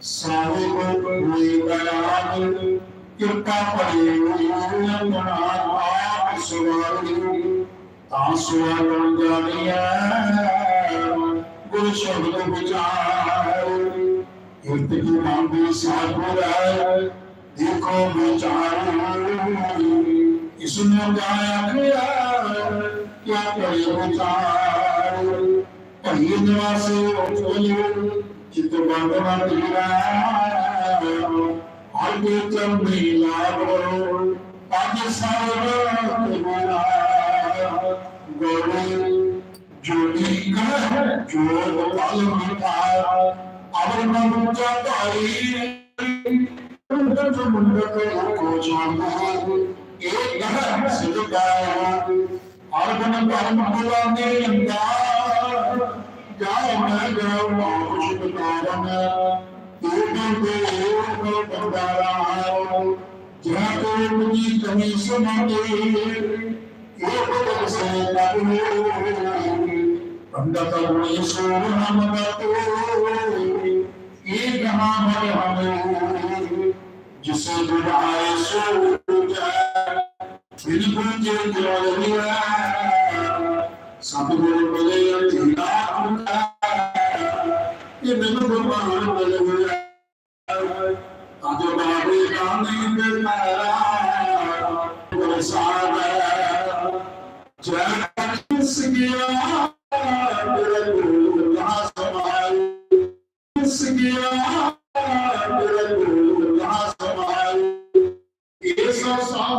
स्वामी को हुई दयाल कृपा करे आप सुवारी तासुआ गुण जानिए गुरु शब्द विचार युद्ध की मांगी साधुर है देखो विचार इसमें गाया क्या करे विचार कहीं निवासी चित्र भगवान आगे चल मिला पाकिस्तान गौरी जोड़ी कह जो गोपाल मिठा अवर मनुजा ताई मुंडक को जाना एक घर सिद्ध गाया और मन कर्म भगवान ने अंदाज जाओ मैं जाऊँ कुछ बतावन तेरे देव को बंदारा जहाँ कोई मुझे कमी सुनते एक दिन से कभी पंडित गुणी सोन हम तो एक हम हम जिसे बुलाए सो जाए बिल्कुल जो दिया सतगुरु मिले Yes, I saw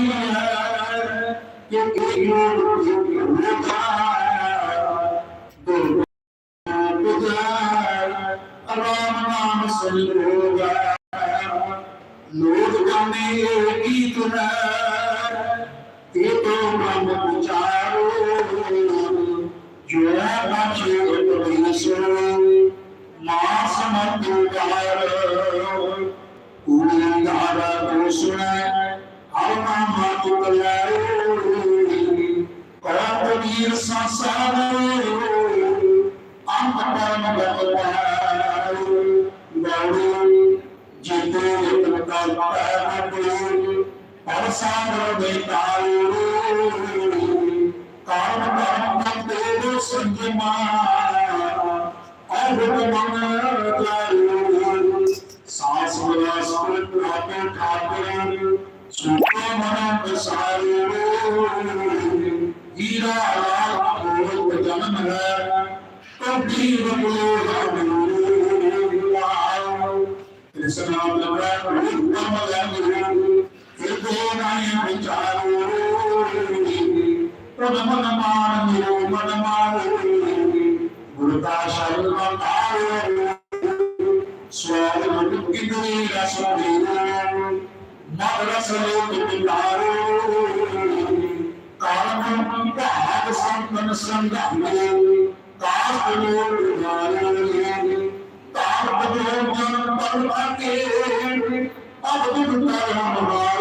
ये राम नाम सुन लोगा लोग गाने गीत ये तो ब्रह्म विचारो जो बचे उपदेशो माँ समझ गारो ਕੌਮ ਵੀਰ ਸੰਸਾਰ ਅੰਤ ਪਰਮ ਗਤਵਾਇਓ ਗੌਰੀ ਜਿਤੇ ਜਿਤ ਕਲਪੈ ਮੁਕਤੀ ਪਰਸਾਰ ਦੇ ਤਾਰੂ ਕਾਮ Sudah, कामकाज संपन्न संगमे तापदों मन पर अकेले अब दुख कर्म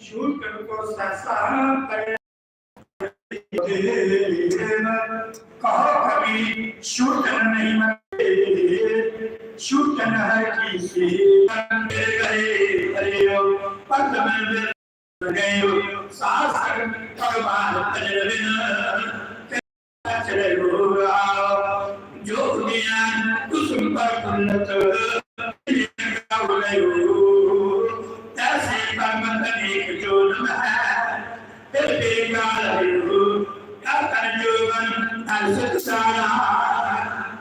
शूद्र को ससा कहो कभी शूद्र नहीं मरे शूद्र न पद में गयो सासर भगवान तजरविन चले जो ज्ञान कुसुम पर उन्नत ਉਲਯੂ ਤੈਸੇ ਤਮਨ ਅਨੇਕ ਜੋਨਮ ਹੈ ਤੇ ਬੇਕਾਰ ਰੂ ਕਾ ਕਰ ਜੋਗਨ ਅਰਸਤ ਸਾਰਾ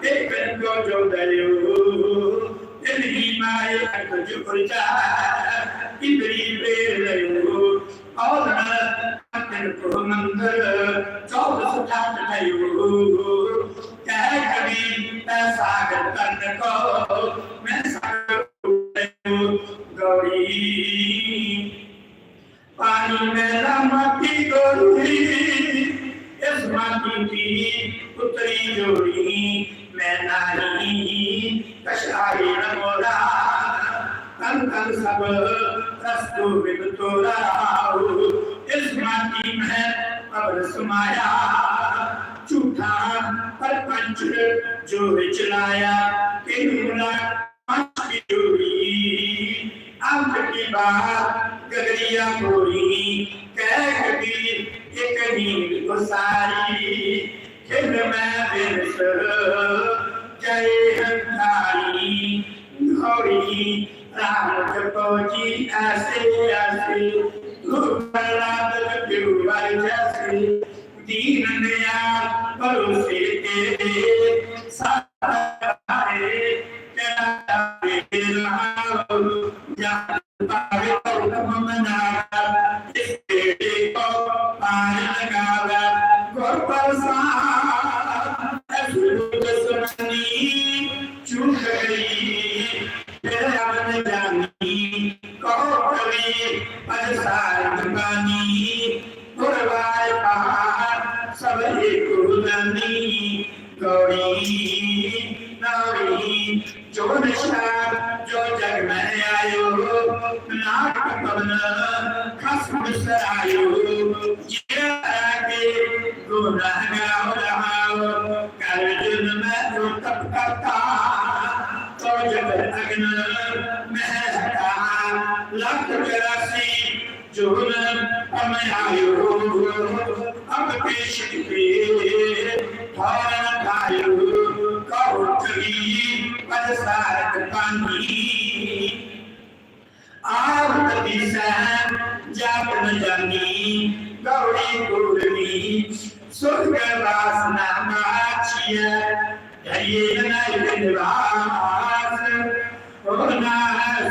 ਤੇ ਪਿੰ ਕੋ ਜੋ ਦਇਓ ਦਿਨ ਹੀ ਮਾਇ ਅਕ ਜੁਰ ਜਾ ਇੰਦਰੀ ਵੇਰ ਲਯੂ ਔਰ ਅਤਨ ਕੋ ਮੰਦਰ ਚੌਦ ਸੁਠਾਤ ਲਯੂ ਕਹਿ ਕਵੀ ਤੈ ਸਾਗਰ ਤਨ ਕੋ ਮੈਂ पानी में गोरी, इस माटी की पुतरी जोड़ी, मैं नारी, कशाई नमोरा तन तन सब कस्तूरित तोरा इस माटी में अब समाया। झूठा पर पंच जो चलाया किनुला की जोड़ी। अंत की बात गगरिया गोरी कह गगी एक नींद को सारी खिल में बिरस जय हंसारी गौरी राम जपो जी ऐसे ऐसे गुरुपराद गुरुवर जैसे दीन दयाल भरोसे तेरे Yeah. गौरी गुरनी स्वर्ग वासना माचिया धैर्य न निवास होना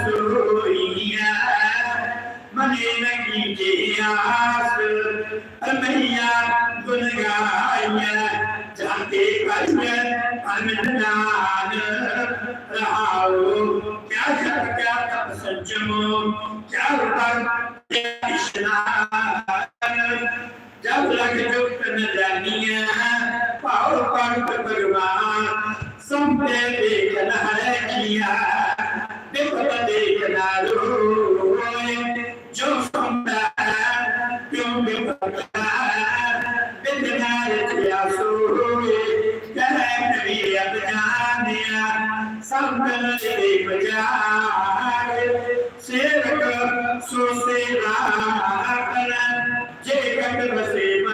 सोइया मने न कीजे आस मैया गुन गाया जाते कन्य अनदान रहाओ क्या जप क्या तप संजमो क्या उतर क्या स्नान ਸਭ ਲਗ ਜੁਗਤ ਨਜ਼ਾਨੀਆਂ ਭਾਉ ਪੰਤ ਭਗਵਾਨ ਸੰਭੇ ਦੇਖਨ ਹੈ ਕੀਆ। ਬਿਪਤ ਦੇਖਨਾ ਰੋਏ, ਜੋ ਸੰਭਾ ਕਿਉਂ ਬਿਪਤ ਬਿੰਦ ਨਾ ਰਖਿਆ ਸੋ ಸೇವಕ ಸುಸೇವಾ ಜಯ ಕಂಡ ಸೇವ